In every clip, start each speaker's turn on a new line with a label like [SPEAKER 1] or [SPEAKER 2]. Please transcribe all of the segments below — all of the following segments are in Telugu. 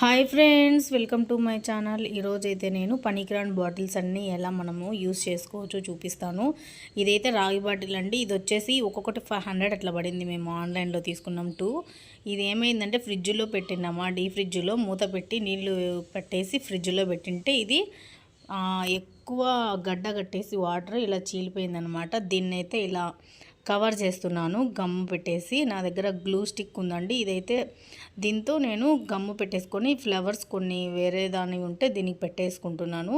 [SPEAKER 1] Hi friends welcome to my channel. ఈరోజు అయితే నేను పనికిరాని బాటిల్స్ అన్నీ ఎలా మనము యూస్ చేసుకోవచ్చో చూపిస్తాను. ఇదైతే రాగి బాటిల్ అండి. ఇది వచ్చేసి ఒక్కొక్కటి ఫైవ్ హండ్రెడ్ అట్లా పడింది మేము ఆన్లైన్లో తీసుకున్నాం టూ. ఇది ఏమైందంటే ఫ్రిడ్జ్లో పెట్టినామా డీ ఫ్రిడ్జ్లో మూత పెట్టి నీళ్ళు పెట్టేసి ఫ్రిడ్జ్లో పెట్టింటే ఇది ఎక్కువ గడ్డ కట్టేసి వాటర్ ఇలా చీలిపోయిందనమాట దీన్నైతే ఇలా కవర్ చేస్తున్నాను గమ్ము పెట్టేసి. నా దగ్గర గ్లూ స్టిక్ ఉందండి. ఇదైతే దీంతో నేను గమ్ము పెట్టేసుకొని ఫ్లవర్స్ కొన్ని వేరే దాని ఉంటే దీనికి పెట్టేసుకుంటున్నాను.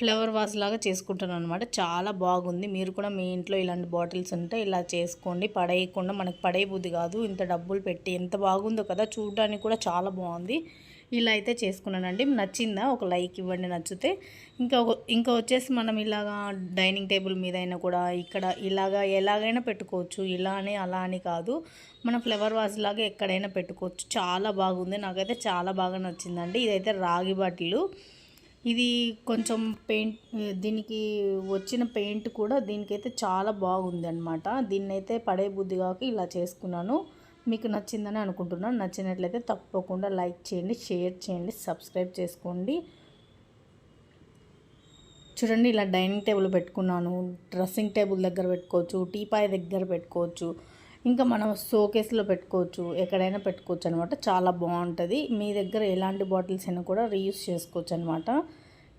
[SPEAKER 1] ఫ్లవర్ వాస్ లాగా చేసుకుంటున్నాను అనమాట చాలా బాగుంది. మీరు కూడా మీ ఇంట్లో ఇలాంటి బాటిల్స్ ఉంటే ఇలా చేసుకోండి. పడేయకుండా మనకు పడే కాదు. ఇంత డబ్బులు పెట్టి ఎంత బాగుందో కదా. చూడడానికి కూడా చాలా బాగుంది. ఇలా అయితే చేసుకున్నానండి. నచ్చిందా? ఒక లైక్ ఇవ్వండి నచ్చితే. ఇంకా ఇంకా వచ్చేసి మనం ఇలాగా డైనింగ్ టేబుల్ మీద అయినా కూడా ఇక్కడ ఇలాగా ఎలాగైనా పెట్టుకోవచ్చు. ఇలా అని అలా అని కాదు. మన ఫ్లవర్ వాజ్ లాగా ఎక్కడైనా పెట్టుకోవచ్చు. చాలా బాగుంది. నాకైతే చాలా బాగా నచ్చిందండి. ఇదైతే రాగి బాటిల్ ఇది కొంచెం పెయింట్ దీనికి వచ్చిన పెయింట్ కూడా దీనికైతే చాలా బాగుంది అనమాట దీన్నైతే పడే బుద్ధి కాక ఇలా చేసుకున్నాను. మీకు నచ్చిందని అనుకుంటున్నాను. నచ్చినట్లయితే తప్పకుండా లైక్ చేయండి షేర్ చేయండి సబ్స్క్రైబ్ చేసుకోండి. చూడండి ఇలా డైనింగ్ టేబుల్ పెట్టుకున్నాను. డ్రెస్సింగ్ టేబుల్ దగ్గర పెట్టుకోవచ్చు టీపాయ్ దగ్గర పెట్టుకోవచ్చు ఇంకా మనం షోకేస్లో పెట్టుకోవచ్చు ఎక్కడైనా పెట్టుకోవచ్చు అనమాట చాలా బాగుంటుంది. మీ దగ్గర ఎలాంటి బాటిల్స్ అయినా కూడా రీయూస్ చేసుకోవచ్చు అనమాట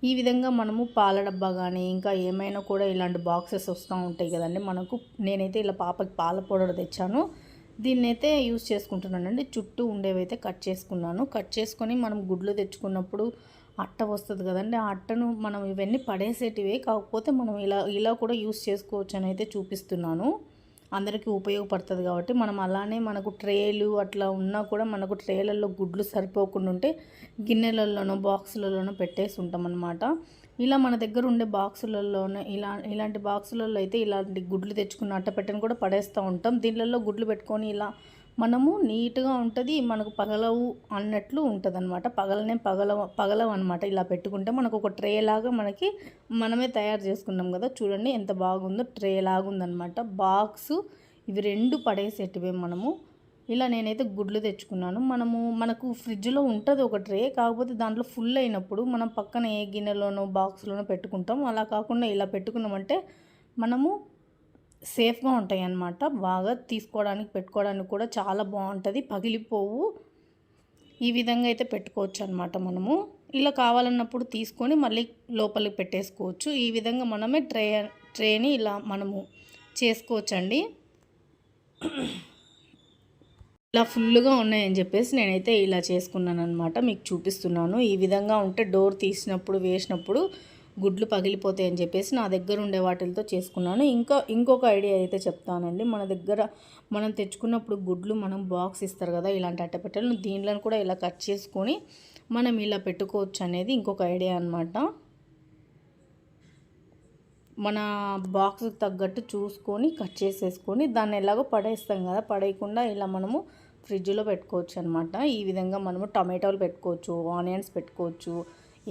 [SPEAKER 1] ఈ విధంగా మనము పాల డబ్బా కానీ ఇంకా ఏమైనా కూడా ఇలాంటి బాక్సెస్ వస్తూ ఉంటాయి కదండి. మనకు నేనైతే ఇలా పాపకి పాల పౌడర్ తెచ్చాను. దీన్నైతే యూస్ చేసుకుంటున్నానండి. చుట్టూ ఉండేవైతే కట్ చేసుకున్నాను. కట్ చేసుకొని మనం గుడ్లు తెచ్చుకున్నప్పుడు అట్ట వస్తుంది కదండి. ఆ అట్టను మనం ఇవన్నీ పడేసేటివే. కాకపోతే మనం ఇలా ఇలా కూడా యూస్ చేసుకోవచ్చు అని అయితే చూపిస్తున్నాను. అందరికీ ఉపయోగపడుతుంది కాబట్టి మనం అలానే మనకు ట్రేలు అట్లా ఉన్నా కూడా మనకు ట్రేలలో గుడ్లు సరిపోకుండా ఉంటే గిన్నెలలోనో బాక్సులలోనో పెట్టేసి ఉంటాం అనమాట ఇలా మన దగ్గర ఉండే బాక్సులలోనే ఇలా ఇలాంటి బాక్సులలో అయితే ఇలాంటి గుడ్లు తెచ్చుకున్న అట్ట పెట్టని కూడా పడేస్తూ ఉంటాం. దీనిలలో గుడ్లు పెట్టుకొని ఇలా మనము నీట్గా ఉంటుంది మనకు పగలవు అన్నట్లు ఉంటుంది అనమాట పగలనే పగలవ పగలవు అనమాట ఇలా పెట్టుకుంటే మనకు ఒక ట్రే లాగా మనకి మనమే తయారు చేసుకున్నాం కదా. చూడండి ఎంత బాగుందో ట్రే లాగా ఉందన్నమాట బాక్స్ ఇవి రెండు పడేసేటివే మనము. ఇలా నేనైతే గుడ్లు తెచ్చుకున్నాను. మనము మనకు ఫ్రిడ్జ్లో ఉంటుంది ఒక ట్రే కాకపోతే దాంట్లో ఫుల్ అయినప్పుడు మనం పక్కన ఏ గిన్నెలోనో బాక్స్లోనో పెట్టుకుంటాం. అలా కాకుండా ఇలా పెట్టుకున్నామంటే మనము సేఫ్గా ఉంటాయి అన్నమాట బాగా తీసుకోవడానికి పెట్టుకోవడానికి కూడా చాలా బాగుంటుంది. పగిలిపోవు. ఈ విధంగా అయితే పెట్టుకోవచ్చు అనమాట మనము. ఇలా కావాలన్నప్పుడు తీసుకొని మళ్ళీ లోపలికి పెట్టేసుకోవచ్చు. ఈ విధంగా మనమే ట్రే ట్రేని ఇలా మనము చేసుకోవచ్చండి. ఇలా ఫుల్గా ఉన్నాయని చెప్పేసి నేనైతే ఇలా చేసుకున్నాను అనమాట మీకు చూపిస్తున్నాను. ఈ విధంగా ఉంటే డోర్ తీసినప్పుడు వేసినప్పుడు గుడ్లు పగిలిపోతాయి అని చెప్పేసి నా దగ్గర ఉండే వాటితో చేసుకున్నాను. ఇంకా ఇంకొక ఐడియా అయితే చెప్తానండి. మన దగ్గర మనం తెచ్చుకున్నప్పుడు గుడ్లు మనం బాక్స్ ఇస్తారు కదా ఇలాంటి అట్టపెట్టెలు దీనిలో కూడా ఇలా కట్ చేసుకొని మనం ఇలా పెట్టుకోవచ్చు అనేది ఇంకొక ఐడియా అనమాట మన బాక్స్కి తగ్గట్టు చూసుకొని కట్ చేసేసుకొని దాన్ని ఎలాగో పడేస్తాం కదా పడేయకుండా ఇలా మనము ఫ్రిడ్జ్లో పెట్టుకోవచ్చు అనమాట ఈ విధంగా మనము టమాటోలు పెట్టుకోవచ్చు ఆనియన్స్ పెట్టుకోవచ్చు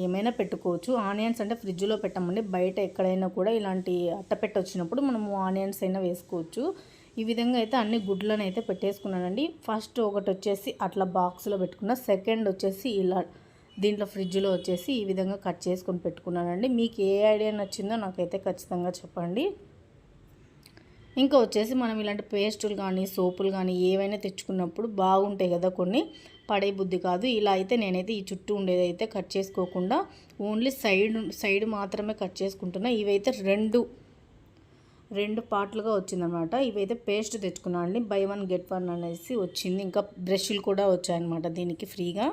[SPEAKER 1] ఏమైనా పెట్టుకోవచ్చు. ఆనియన్స్ అంటే ఫ్రిడ్జ్లో పెట్టమండి. బయట ఎక్కడైనా కూడా ఇలాంటి అట్టపెట్ట వచ్చినప్పుడు మనము ఆనియన్స్ అయినా వేసుకోవచ్చు. ఈ విధంగా అయితే అన్ని గుడ్లను అయితే పెట్టేసుకున్నానండి. ఫస్ట్ ఒకటి వచ్చేసి అట్లా బాక్స్లో పెట్టుకున్న సెకండ్ వచ్చేసి ఇలా దీంట్లో ఫ్రిడ్జ్లో వచ్చేసి ఈ విధంగా కట్ చేసుకొని పెట్టుకున్నానండి. మీకు ఏ ఐడియా నచ్చిందో నాకైతే ఖచ్చితంగా చెప్పండి. ఇంకా వచ్చేసి మనం ఇలాంటి పేస్టులు కానీ సోపులు కానీ ఏవైనా తెచ్చుకున్నప్పుడు బాగుంటాయి కదా కొన్ని. పడే బుద్ధి కాదు. ఇలా అయితే నేనైతే ఈ చుట్టూ ఉండేది అయితే కట్ చేసుకోకుండా ఓన్లీ సైడ్ సైడ్ మాత్రమే కట్ చేసుకుంటున్నా. ఇవైతే రెండు రెండు పార్ట్లుగా వచ్చిందనమాట. ఇవైతే పేస్ట్ తెచ్చుకున్నాను అండి. బై వన్ గెట్ వన్ అనేసి వచ్చింది. ఇంకా బ్రష్లు కూడా వచ్చాయన్నమాట దీనికి ఫ్రీగా.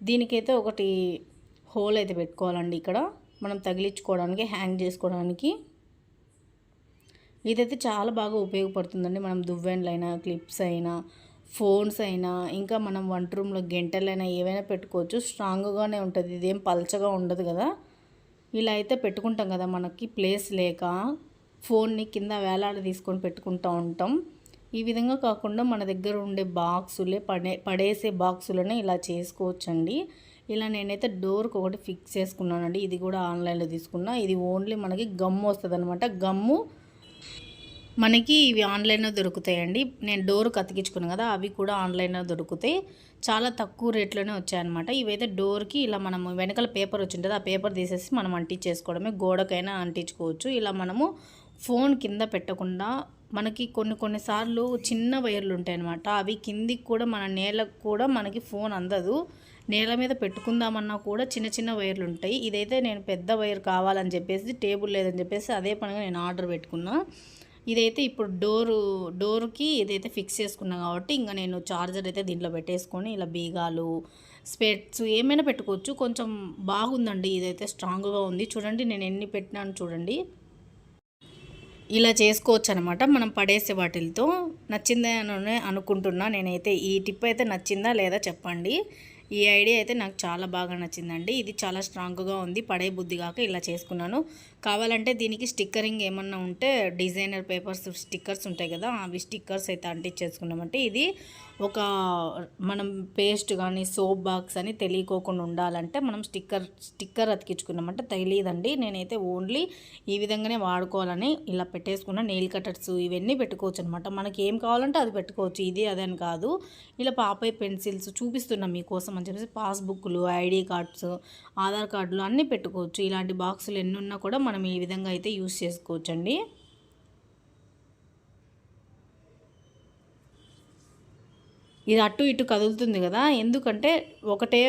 [SPEAKER 1] దీనికైతే ఒకటి హోల్ అయితే పెట్టుకోవాలండి ఇక్కడ. మనం తగిలించుకోవడానికి హ్యాంగ్ చేసుకోవడానికి. ఇదైతే చాలా బాగా ఉపయోగపడుతుందండి. మనం దువ్వెండ్లైనా క్లిప్స్ అయినా ఫోన్స్ అయినా ఇంకా మనం వంట రూమ్లో గంటలైనా ఏవైనా పెట్టుకోవచ్చు. స్ట్రాంగ్గానే ఉంటుంది. ఇదేం పలచగా ఉండదు కదా. ఇలా అయితే పెట్టుకుంటాం కదా మనకి. ప్లేస్ లేక ఫోన్ని కింద వేలాడ తీసుకొని పెట్టుకుంటూ ఉంటాం. ఈ విధంగా కాకుండా మన దగ్గర ఉండే బాక్సులే పడే పడేసే బాక్సులనే ఇలా చేసుకోవచ్చండి. ఇలా నేనైతే డోర్కి ఒకటి ఫిక్స్ చేసుకున్నానండి. ఇది కూడా ఆన్లైన్లో తీసుకున్నా. ఇది ఓన్లీ మనకి గమ్ము వస్తుంది అనమాట గమ్ము మనకి ఇవి ఆన్లైన్లో దొరుకుతాయండి. నేను డోర్ అతికించుకున్నాను కదా అవి కూడా ఆన్లైన్లో దొరుకుతాయి. చాలా తక్కువ రేట్లోనే వచ్చాయన్నమాట. ఇవైతే డోర్కి ఇలా మనము వెనకాల పేపర్ వచ్చింటుంది ఆ పేపర్ తీసేసి మనం అంటించేసుకోవడమే. గోడకైనా అంటించుకోవచ్చు. ఇలా మనము ఫోన్ కింద పెట్టకుండా మనకి కొన్ని కొన్నిసార్లు చిన్న వైర్లు ఉంటాయి అనమాట అవి కిందికి కూడా మన నేలకు కూడా మనకి ఫోన్ అందదు. నేల మీద పెట్టుకుందామన్నా కూడా చిన్న చిన్న వైర్లు ఉంటాయి. ఇదైతే నేను పెద్ద వైర్ కావాలని చెప్పేసి టేబుల్ లేదని చెప్పేసి అదే పనిగా నేను ఆర్డర్ పెట్టుకున్నా. ఇదైతే ఇప్పుడు డోరు డోర్కి ఇదైతే ఫిక్స్ చేసుకున్నా కాబట్టి ఇంకా నేను చార్జర్ అయితే దీంట్లో పెట్టేసుకొని ఇలా బీగాలు స్పెట్స్ ఏమైనా పెట్టుకోవచ్చు. కొంచెం బాగుందండి. ఇదైతే స్ట్రాంగ్గా ఉంది. చూడండి నేను ఎన్ని పెట్టినాను చూడండి. ఇలా చేసుకోవచ్చు అనమాట మనం పడేసే వాటితో అని అనుకుంటున్నా. నేనైతే ఈ టిప్ అయితే నచ్చిందా లేదా చెప్పండి. ఈ ఐడియా అయితే నాకు చాలా బాగా నచ్చిందండి. ఇది చాలా స్ట్రాంగ్గా ఉంది. పడే బుద్ధి కాక ఇలా చేసుకున్నాను. కావాలంటే దీనికి స్టిక్కరింగ్ ఏమన్నా ఉంటే డిజైనర్ పేపర్స్ స్టిక్కర్స్ ఉంటాయి కదా అవి స్టిక్కర్స్ అయితే అంటించేసుకున్నామంటే ఇది ఒక మనం పేస్ట్ కానీ సోప్ బాక్స్ అని తెలియకోకుండా ఉండాలంటే మనం స్టిక్కర్ స్టిక్కర్ అతికించుకున్నామంటే తెలియదండి. నేనైతే ఓన్లీ ఈ విధంగానే వాడుకోవాలని ఇలా పెట్టేసుకున్న. నెయిల్ కటర్స్ ఇవన్నీ పెట్టుకోవచ్చు అనమాట మనకి ఏం కావాలంటే అది పెట్టుకోవచ్చు. ఇది అదని కాదు. ఇలా పాపయ్య పెన్సిల్స్ చూపిస్తున్నాం మీకోసం అని చెప్పేసి పాస్బుక్లు ఐడి కార్డ్స్ ఆధార్ కార్డులు అన్నీ పెట్టుకోవచ్చు. ఇలాంటి బాక్సులు ఎన్ని ఉన్నా కూడా మనం ఈ విధంగా అయితే యూస్ చేసుకోవచ్చండి. ఇది అటు ఇటు కదులుతుంది కదా. ఎందుకంటే ఒకటే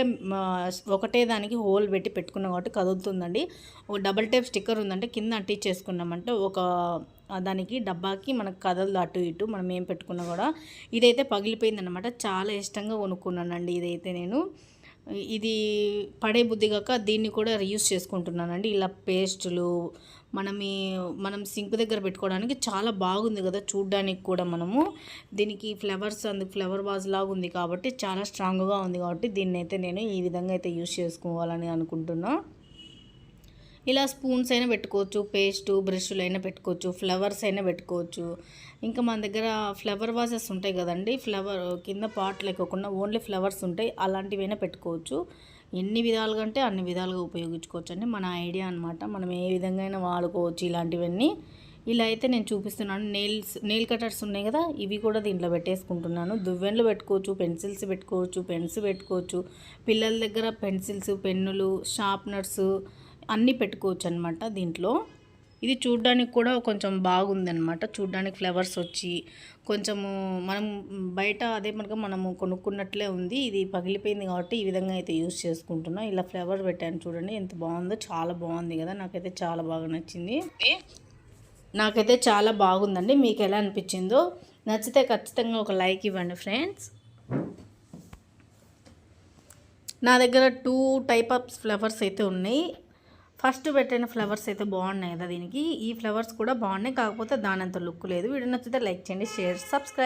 [SPEAKER 1] ఒకటే దానికి హోల్ పెట్టి పెట్టుకున్నాం కాబట్టి కదులుతుందండి. ఒక డబల్ టేప్ స్టిక్కర్ ఉందంటే కింద అంటించేసుకున్నామంటే ఒక దానికి డబ్బాకి మనకు కదలదు అటు ఇటు. మనం ఏం పెట్టుకున్నా కూడా ఇదైతే పగిలిపోయిందనమాట చాలా ఇష్టంగా కొనుక్కున్నానండి ఇదైతే నేను. ఇది పడే బుద్ధి కాక దీన్ని కూడా రీయూస్ చేసుకుంటున్నానండి. ఇలా పేస్టులు మనం ఈ మనం సింక్ దగ్గర పెట్టుకోవడానికి చాలా బాగుంది కదా చూడ్డానికి కూడా మనము. దీనికి ఫ్లవర్స్ అందుకు ఫ్లవర్ వాజ్ లాగా ఉంది కాబట్టి చాలా స్ట్రాంగ్గా ఉంది కాబట్టి దీన్ని అయితే నేను ఈ విధంగా అయితే యూస్ చేసుకోవాలని అనుకుంటున్నాను ఇలా స్పూన్స్ అయినా పెట్టుకోవచ్చు పేస్ట్ బ్రష్లు అయినా పెట్టుకోవచ్చు ఫ్లవర్స్ అయినా పెట్టుకోవచ్చు. ఇంకా మన దగ్గర ఫ్లవర్ వాజెస్ ఉంటాయి కదండి ఫ్లవర్ కింద పాట్ లేకోకుండా ఓన్లీ ఫ్లవర్స్ ఉంటాయి అలాంటివైనా పెట్టుకోవచ్చు. ఎన్ని విధాలుగా అంటే అన్ని విధాలుగా ఉపయోగించుకోవచ్చు అండి మన ఐడియా అనమాట మనం ఏ విధంగా అయినా వాడుకోవచ్చు ఇలాంటివన్నీ. ఇలా అయితే నేను చూపిస్తున్నాను నెయిల్స్ నెయిల్ కటర్స్ ఉన్నాయి కదా ఇవి కూడా దీంట్లో పెట్టేసుకుంటున్నాను. దువ్వెన్లు పెట్టుకోవచ్చు పెన్సిల్స్ పెట్టుకోవచ్చు పెన్స్ పెట్టుకోవచ్చు. పిల్లల దగ్గర పెన్సిల్స్ పెన్నులు షార్ప్నర్స్ అన్నీ పెట్టుకోవచ్చు అనమాట దీంట్లో. ఇది చూడ్డానికి కూడా కొంచెం బాగుందనమాట చూడ్డానికి ఫ్లవర్స్ వచ్చి కొంచెము మనం బయట అదే మనకు మనము కొనుక్కున్నట్లే ఉంది. ఇది పగిలిపోయింది కాబట్టి ఈ విధంగా అయితే యూస్ చేసుకుంటున్నాం. ఇలా ఫ్లవర్ పెట్టాను చూడండి ఎంత బాగుందో. చాలా బాగుంది కదా. నాకైతే చాలా బాగా నచ్చింది. నాకైతే చాలా బాగుందండి. మీకు ఎలా అనిపించిందో నచ్చితే ఖచ్చితంగా ఒక లైక్ ఇవ్వండి ఫ్రెండ్స్. నా దగ్గర టూ టైప్ ఆఫ్ ఫ్లవర్స్ అయితే ఉన్నాయి. ఫస్ట్ పెట్టిన ఫ్లవర్స్ అయితే బాగున్నాయి కదా దీనికి. ఈ ఫ్లవర్స్ కూడా బాగున్నాయి. కాకపోతే దానంత లుక్ లేదు. వీడియో నచ్చితే లైక్ చేయండి షేర్ సబ్స్క్రైబ్.